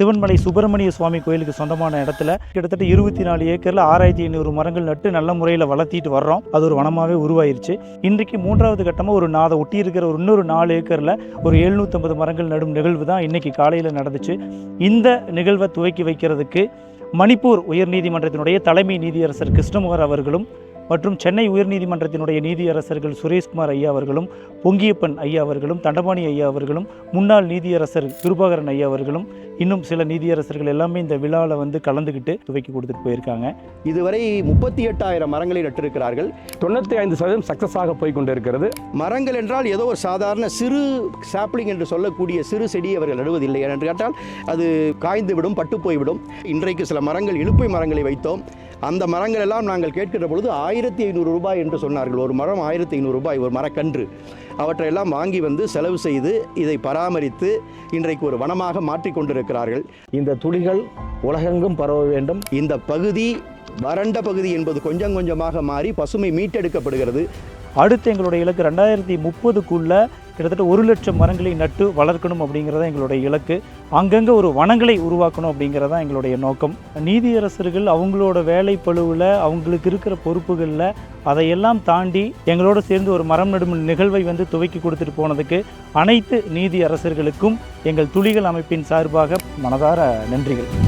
சிவன்மலை சுப்பிரமணிய சுவாமி கோயிலுக்கு சொந்தமான இடத்துல கிட்டத்தட்ட இருபத்தி நாலு ஏக்கரில் ஆறாயிரத்தி ஐநூறு மரங்கள் நட்டு நல்ல முறையில் வளர்த்திட்டு வர்றோம். அது ஒரு வனமாகவே உருவாயிருச்சு. இன்றைக்கு மூன்றாவது கட்டமாக ஒரு நாதை ஒட்டி இருக்கிற ஒரு இன்னொரு நாலு ஏக்கரில் ஒரு எழுநூற்றம்பது மரங்கள் நடும் நிகழ்வு தான் இன்னைக்கு காலையில் நடந்துச்சு. இந்த நிகழ்வை துவக்கி வைக்கிறதுக்கு மணிப்பூர் உயர்நீதிமன்றத்தினுடைய தலைமை நீதியரசர் கிருஷ்ணமுகர் அவர்களும் மற்றும் சென்னை உயர்நீதிமன்றத்தினுடைய நீதியரசர்கள் சுரேஷ்குமார் ஐயா அவர்களும் பொங்கியப்பன் ஐயா அவர்களும் தண்டபாணி ஐயா அவர்களும் முன்னாள் நீதியரசர் கிருபாகரன் ஐயா அவர்களும் இன்னும் சில நீதியரசர்கள் எல்லாமே இந்த விழாவில் வந்து கலந்துக்கிட்டு துவக்கி கொடுத்துட்டு போயிருக்காங்க. இதுவரை முப்பத்தி எட்டாயிரம் மரங்களை நட்டிருக்கிறார்கள். தொண்ணூற்றி ஐந்து சதவீதம் சக்ஸஸாக போய் கொண்டிருக்கிறது. மரங்கள் என்றால் ஏதோ ஒரு சாதாரண சிறு சாப்ளிங் என்று சொல்லக்கூடிய சிறு செடியை அவர்கள் நடுவதில்லை. என்று கேட்டால் அது காய்ந்து விடும் பட்டு போய்விடும். இன்றைக்கு சில மரங்கள் இலுப்பை மரங்களை வைத்தோம். அந்த மரங்கள் எல்லாம் நாங்கள் கேட்கிற பொழுது ஆயிரத்தி ஐநூறு ரூபாய் என்று சொன்னார்கள். ஒரு மரம் ஆயிரத்தி ஐநூறு ரூபாய் ஒரு மரக்கன்று. அவற்றையெல்லாம் வாங்கி வந்து செலவு செய்து இதை பராமரித்து இன்றைக்கு ஒரு வனமாக மாற்றிக் கொண்டிருக்கிறார்கள். இந்த துளிகள் உலகெங்கும் பரவ வேண்டும். இந்த பகுதி வறண்ட பகுதி என்பது கொஞ்சம் கொஞ்சமாக மாறி பசுமை மீட்டெடுக்கப்படுகிறது. அடுத்து எங்களுடைய இலக்கு ரெண்டாயிரத்தி முப்பதுக்குள்ள கிட்டத்தட்ட ஒரு லட்சம் மரங்களை நட்டு வளர்க்கணும் அப்படிங்கிறத எங்களுடைய இலக்கு. அங்கங்கே ஒரு வனங்களை உருவாக்கணும் அப்படிங்கிறது எங்களுடைய நோக்கம். நீதியரசர்கள் அவங்களோட வேலை பழுவில் அவங்களுக்கு இருக்கிற பொறுப்புகளில் அதையெல்லாம் தாண்டி எங்களோட சேர்ந்து ஒரு மரம் நடும் நிகழ்வை வந்து துவக்கி கொடுத்துட்டு போனதுக்கு அனைத்து நீதி அரசர்களுக்கும் எங்கள் துளிகள் அமைப்பின் சார்பாக மனதார நன்றிகள்.